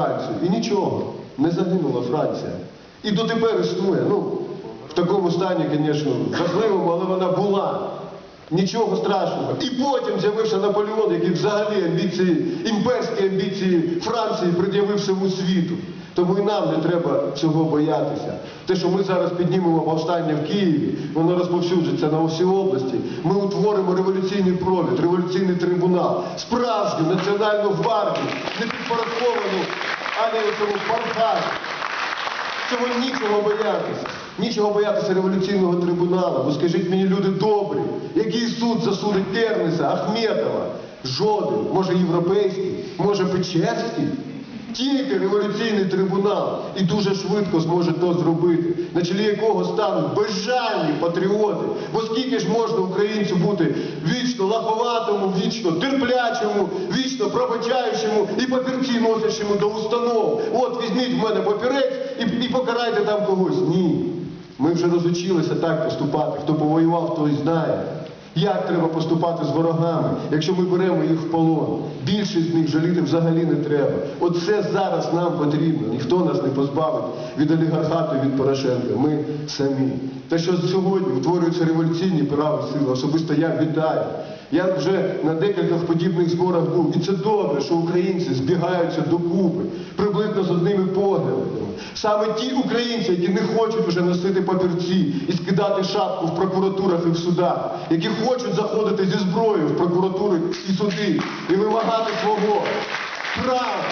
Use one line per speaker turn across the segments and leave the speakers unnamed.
Францію. І нічого, не загинула Франція. І дотепер існує. Ну, в такому стані, звісно, жахливому, але вона була. Нічого страшного. І потім з'явився Наполеон, який взагалі амбіції, імперські амбіції Франції пред'явив всьому світу. Тому і нам не треба цього боятися. Те, що ми зараз піднімемо повстання в Києві, воно розповсюджиться на усі області. Ми утворимо революційний провід, революційний трибунал, справжню національну гвардію, не підпорядковану цьому пархану. Цього нічого боятися. Нічого боятися революційного трибуналу. Бо скажіть мені, люди добрі, який суд засудить Кернеса, Ахметова? Жоден. Може європейський, може Печерський? Тільки революційний трибунал і дуже швидко зможе то зробити, на чолі якого стануть безжальні патріоти. Бо скільки ж можна українцю бути вічно лаховатому, вічно терплячому, вічно пробачаючому і папірці носячому до установ. От візьміть в мене папірець і, і покарайте там когось. Ні. Ми вже розучилися так поступати. Хто повоював, той знає. Як треба поступати з ворогами, якщо ми беремо їх в полон? Більшість з них жаліти взагалі не треба. Оце зараз нам потрібно. Ніхто нас не позбавить від олігархату від Порошенка. Ми самі. Те, що сьогодні утворюються революційні права сили, особисто я вітаю. Я вже на декількох подібних зборах був. І це добре, що українці збігаються докупи, приблизно з одними поглядами. Саме ті українці, які не хочуть вже носити папірці і скидати шапку в прокуратурах і в судах, які хочуть заходити зі зброєю в прокуратури і суди і вимагати свого права.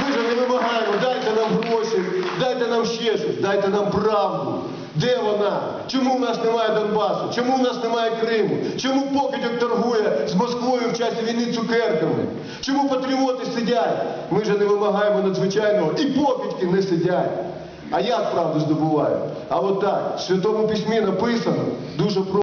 Ми вже не вимагаємо, дайте нам гроші, дайте нам ще щось, дайте нам правду. Де вона? Чому в нас немає Донбасу? Чому в нас немає Криму? Чому покидьок торгує з Москвою в часі війни цукерками? Чому патріоти сидять? Ми же не вимагаємо надзвичайного і покидьки не сидять. А як правду здобувають? А от так, в Святому Письмі написано дуже про.